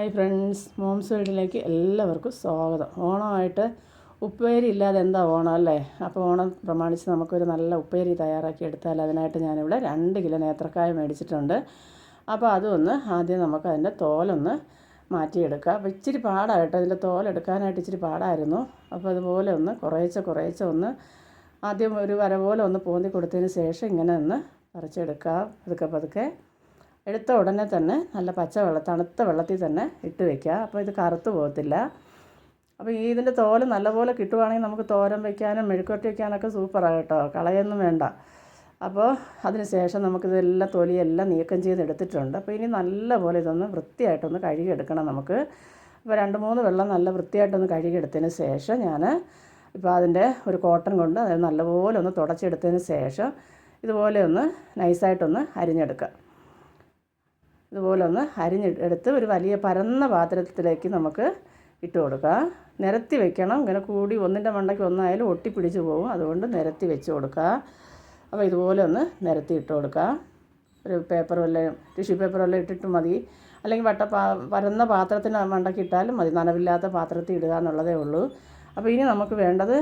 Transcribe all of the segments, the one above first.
Hi friends moms വീട്ടിലേക്ക് എല്ലാവർക്കും സ്വാഗതം. ഓണമായിട്ട് ഉപ്പേരി ഇല്ലാതെ എന്താ ഓണം അല്ലേ? അപ്പോൾ ഓണം പ്രമാണിച്ച് നമുക്കൊരു നല്ല ഉപ്പേരി തയ്യാറാക്കി എടുത്താൽ അതിനായിട്ട് ഞാനിവിടെ രണ്ട് കിലോ നേത്രക്കായ മേടിച്ചിട്ടുണ്ട്. അപ്പോൾ അതൊന്ന് ആദ്യം നമുക്ക് അതിന്റെ തോലൊന്ന് മാറ്റിയെടുക്കുക അപ്പോൾ ഇച്ചിരി പാടായിട്ട് അതിന്റെ തോലെടുക്കാനായിട്ട് ഇച്ചിരി പാടായിരുന്നു. അപ്പോൾ അതുപോലെ ഒന്ന് കുറേച്ച കുറേച്ച ഒന്ന് ആദ്യം ഒരു വര പോലെ ഒന്ന് പോന്തി കൊടുത്തതിന് ശേഷം ഇങ്ങനെ ഒന്ന് പറിച്ചെടുക്കുക പതുക്കെ പതുക്കെ എടുത്ത ഉടനെ തന്നെ നല്ല പച്ച വെള്ളം തണുത്ത വെള്ളത്തിൽ തന്നെ ഇട്ട് വയ്ക്കുക അപ്പോൾ ഇത് കറുത്ത് പോകത്തില്ല. അപ്പോൾ ഈ ഇതിന്റെ തോൽ നല്ലപോലെ കിട്ടുവാണെങ്കിൽ നമുക്ക് തോരൻ വയ്ക്കാനും മെഴുക്കുവരട്ടി വയ്ക്കാനൊക്കെ സൂപ്പറാണ് കേട്ടോ. കളയൊന്നും വേണ്ട. അപ്പോൾ അതിന് ശേഷം നമുക്കിതെല്ലാം തൊലിയെല്ലാം നീക്കം ചെയ്ത് എടുത്തിട്ടുണ്ട്. അപ്പോൾ ഇനി നല്ലപോലെ ഇതൊന്ന് വൃത്തിയായിട്ടൊന്ന് കഴുകിയെടുക്കണം നമുക്ക്. അപ്പോൾ രണ്ട് മൂന്ന് വെള്ളം നല്ല വൃത്തിയായിട്ടൊന്ന് കഴുകിയെടുത്തതിന് ശേഷം ഞാൻ ഇപ്പോൾ അതിന്റെ ഒരു കോട്ടൺ കൊണ്ട് അത് നല്ലപോലെ ഒന്ന് തുടച്ചെടുത്തതിന് ശേഷം ഇതുപോലെ ഒന്ന് നൈസായിട്ടൊന്ന് അരിഞ്ഞെടുക്കുക. ഇതുപോലെ ഒന്ന് അരിഞ്ഞെടുത്ത് ഒരു വലിയ പരന്ന പാത്രത്തിലേക്ക് നമുക്ക് ഇട്ട് കൊടുക്കുക നിരത്തി വെക്കണം. ഇങ്ങനെ കൂടി ഒന്നിന്റെ മണ്ടയ്ക്ക് ഒന്നായാലും ഒട്ടിപ്പിടിച്ച് പോകും. അതുകൊണ്ട് നിരത്തി വെച്ച് കൊടുക്കുക അപ്പോൾ ഇതുപോലെ ഒന്ന് നിരത്തി ഇട്ട് കൊടുക്കുക ഒരു പേപ്പർ വല്ലതും ടിഷ്യൂ പേപ്പർ വല്ലതും ഇട്ടിട്ട് മതി. അല്ലെങ്കിൽ വട്ട പാ പരന്ന പാത്രത്തിന് മണ്ടയ്ക്ക് ഇട്ടാലും മതി. നനവില്ലാത്ത പാത്രത്തിൽ ഇടുക എന്നുള്ളതേ ഉള്ളൂ. അപ്പോൾ ഇനി നമുക്ക് വേണ്ടത്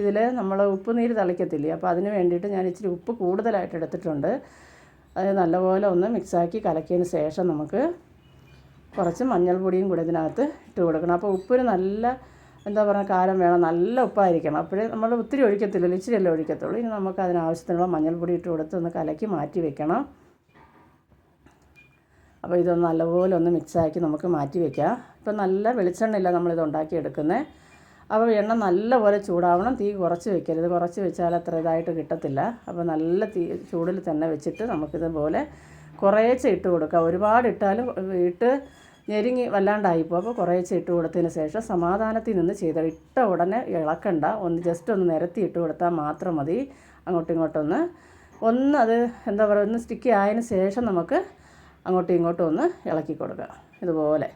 ഇതിൽ നമ്മൾ ഉപ്പ് നീര് തളിക്കത്തില്ലേ? അപ്പോൾ അതിന് വേണ്ടിയിട്ട് ഞാൻ ഇച്ചിരി ഉപ്പ് കൂടുതലായിട്ട് എടുത്തിട്ടുണ്ട്. അത് നല്ലപോലെ ഒന്ന് മിക്സാക്കി കലക്കിയതിന് ശേഷം നമുക്ക് കുറച്ച് മഞ്ഞൾപ്പൊടിയും കൂടി ഇതിനകത്ത് ഇട്ട് കൊടുക്കണം. അപ്പോൾ ഉപ്പിന് നല്ല എന്താ പറയുക കാരം വേണം. നല്ല ഉപ്പായിരിക്കണം. അപ്പോഴേ നമ്മൾ ഒത്തിരി ഒഴിക്കത്തില്ലല്ലോ ഇച്ചിരിയല്ലേ ഒഴിക്കത്തുള്ളൂ. ഇനി നമുക്ക് അതിനാവശ്യത്തിനുള്ള മഞ്ഞൾപ്പൊടി ഇട്ട് കൊടുത്ത് ഒന്ന് കലക്കി മാറ്റി വെക്കണം. അപ്പോൾ ഇതൊന്ന് നല്ലപോലെ ഒന്ന് മിക്സാക്കി നമുക്ക് മാറ്റി വെക്കാം. ഇപ്പം നല്ല വെളിച്ചെണ്ണയില്ല നമ്മളിത് ഉണ്ടാക്കിയെടുക്കുന്നത്. അപ്പോൾ എണ്ണ നല്ലപോലെ ചൂടാവണം. തീ കുറച്ച് വെക്കരുത്. കുറച്ച് വെച്ചാൽ അത്ര ഇതായിട്ട് കിട്ടത്തില്ല. അപ്പോൾ നല്ല തീ ചൂടിൽ തന്നെ വെച്ചിട്ട് നമുക്കിതുപോലെ കുറേശ്ശെ ഇട്ട് കൊടുക്കുക ഒരുപാട് ഇട്ടാലും ഇട്ട് ഞെരുങ്ങി വല്ലാണ്ടായിപ്പോൾ അപ്പോൾ കുറേശ്ശെ ഇട്ട് കൊടുത്തതിന് ശേഷം സമാധാനത്തിൽ നിന്ന് ചെയ്ത ഇട്ട ഉടനെ ഇളക്കണ്ട. ഒന്ന് ജസ്റ്റ് ഒന്ന് നിരത്തി ഇട്ട് കൊടുത്താൽ മാത്രം മതി. അങ്ങോട്ടും ഇങ്ങോട്ടൊന്ന് ഒന്ന് അത് എന്താ പറയുക ഒന്ന് സ്റ്റിക്കി ആയതിന് ശേഷം നമുക്ക് അങ്ങോട്ടും ഇങ്ങോട്ടും ഒന്ന് ഇളക്കി കൊടുക്കുക ഇതുപോലെ.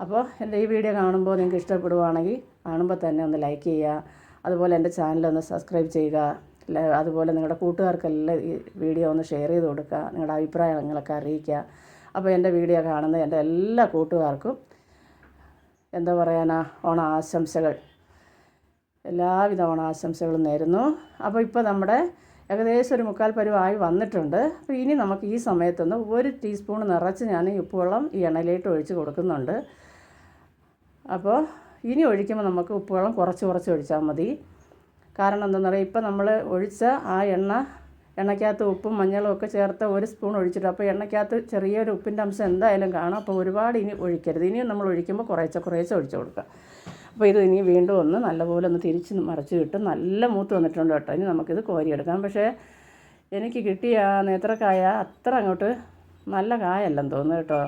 അപ്പോൾ എന്റെ ഈ വീഡിയോ കാണുമ്പോൾ നിങ്ങൾക്ക് ഇഷ്ടപ്പെടുവാണെങ്കിൽ കാണുമ്പോൾ തന്നെ ഒന്ന് ലൈക്ക് ചെയ്യുക. അതുപോലെ എന്റെ ചാനൽ ഒന്ന് സബ്സ്ക്രൈബ് ചെയ്യുക. അതുപോലെ നിങ്ങളുടെ കൂട്ടുകാർക്കെല്ലാം ഈ വീഡിയോ ഒന്ന് ഷെയർ ചെയ്ത് കൊടുക്കുക. നിങ്ങളുടെ അഭിപ്രായങ്ങളൊക്കെ അറിയിക്കുക. അപ്പോൾ എന്റെ വീഡിയോ കാണുന്ന എന്റെ എല്ലാ കൂട്ടുകാർക്കും എന്താ പറയാനാ ഓണ ആശംസകൾ എല്ലാവിധ ഓണാശംസകളും നേരുന്നു. അപ്പോൾ ഇപ്പോൾ നമ്മുടെ ഏകദേശം ഒരു മുക്കാൽ പരുവായി വന്നിട്ടുണ്ട്. അപ്പോൾ ഇനി നമുക്ക് ഈ സമയത്തൊന്ന് ഒരു ടീസ്പൂൺ നിറച്ച് ഞാൻ ഉപ്പുവെള്ളം ഈ എണ്ണയിലേക്ക് ഒഴിച്ച് കൊടുക്കുന്നുണ്ട്. അപ്പോൾ ഇനി ഒഴിക്കുമ്പോൾ നമുക്ക് ഉപ്പുവെള്ളം കുറച്ച് കുറച്ച് ഒഴിച്ചാൽ മതി. കാരണം എന്താണെന്ന് പറയുക ഇപ്പം നമ്മൾ ഒഴിച്ച ആ എണ്ണ എണ്ണയ്ക്കകത്ത് ഉപ്പും മഞ്ഞളും ഒക്കെ ചേർത്ത് ഒരു സ്പൂൺ ഒഴിച്ചിട്ട് അപ്പോൾ എണ്ണയ്ക്കകത്ത് ചെറിയൊരു ഉപ്പിന്റെ അംശം എന്തായാലും കാണാം. അപ്പോൾ ഒരുപാട് ഇനി ഒഴിക്കരുത്. ഇനിയും നമ്മൾ ഒഴിക്കുമ്പോൾ കുറേശ്ശെ കുറേശ്ശെ ഒഴിച്ച് കൊടുക്കുക. അപ്പോൾ ഇത് ഇനി വീണ്ടും ഒന്ന് നല്ലപോലെ ഒന്ന് തിരിച്ച് മറിച്ച് കിട്ടും നല്ല മൂത്ത് വന്നിട്ടുണ്ട് കേട്ടോ. ഇനി നമുക്കിത് കോരിയെടുക്കാം. പക്ഷേ എനിക്ക് കിട്ടിയ നേത്രക്കായ അത്ര അങ്ങോട്ട് നല്ല കായല്ലെന്ന് തോന്നുന്നു കേട്ടോ.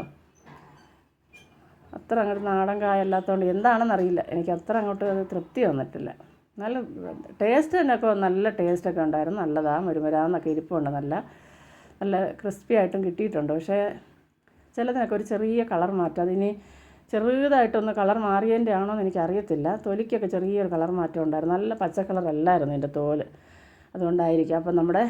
അത്ര അങ്ങോട്ട് നാടൻ കായ അല്ലാത്തതുകൊണ്ട് എന്താണെന്നറിയില്ല. എനിക്ക് അത്ര അങ്ങോട്ട് അത് തൃപ്തി വന്നിട്ടില്ല. നല്ല ടേസ്റ്റ് തന്നെയൊക്കെ നല്ല ടേസ്റ്റൊക്കെ ഉണ്ടായിരുന്നു. നല്ലതാണ് മരുമരാന്നൊക്കെ ഇരിപ്പുണ്ട്. നല്ല നല്ല ക്രിസ്പി ആയിട്ടും കിട്ടിയിട്ടുണ്ട്. പക്ഷേ ചിലതിനൊക്കെ ഒരു ചെറിയ കളർ മാറ്റം. അതിനി ചെറുതായിട്ടൊന്ന് കളർ മാറിയതിന്റെ ആണോ എന്ന് എനിക്കറിയത്തില്ല. തൊലിക്കൊക്കെ ചെറിയൊരു കളർ മാറ്റം ഉണ്ടായിരുന്നു. നല്ല പച്ച കളറല്ലായിരുന്നു എന്റെ തോൽ. അതുകൊണ്ടായിരിക്കും. അപ്പം നമ്മുടെ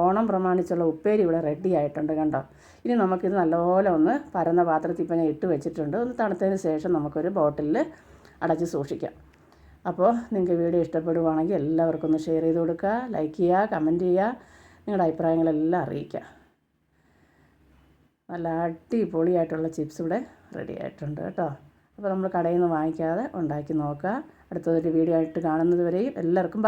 ഓണം പ്രമാണിച്ചുള്ള ഉപ്പേരി ഇവിടെ റെഡി ആയിട്ടുണ്ട് കണ്ടോ? ഇനി നമുക്കിത് നല്ലപോലെ ഒന്ന് പരന്ന പാത്രത്തിൽ ഇപ്പം ഞാൻ ഇട്ട് വെച്ചിട്ടുണ്ട്. ഒന്ന് തണുത്തതിന് ശേഷം നമുക്കൊരു ബോട്ടിലിൽ അടച്ച് സൂക്ഷിക്കാം. അപ്പോൾ നിങ്ങൾക്ക് വീഡിയോ ഇഷ്ടപ്പെടുവാണെങ്കിൽ എല്ലാവർക്കും ഒന്ന് ഷെയർ ചെയ്ത് കൊടുക്കുക ലൈക്ക് ചെയ്യുക കമന്റ് ചെയ്യുക നിങ്ങളുടെ അഭിപ്രായങ്ങളെല്ലാം അറിയിക്കുക. നല്ല അടിപൊളിയായിട്ടുള്ള ചിപ്സ് ഇവിടെ റെഡി ആയിട്ടുണ്ട് കേട്ടോ. അപ്പോൾ നമ്മൾ കടയിൽ നിന്ന് വാങ്ങിക്കാതെ ഉണ്ടാക്കി നോക്കുക. അടുത്തൊരു വീഡിയോ ആയിട്ട് കാണുന്നത് വരെയും എല്ലാവർക്കും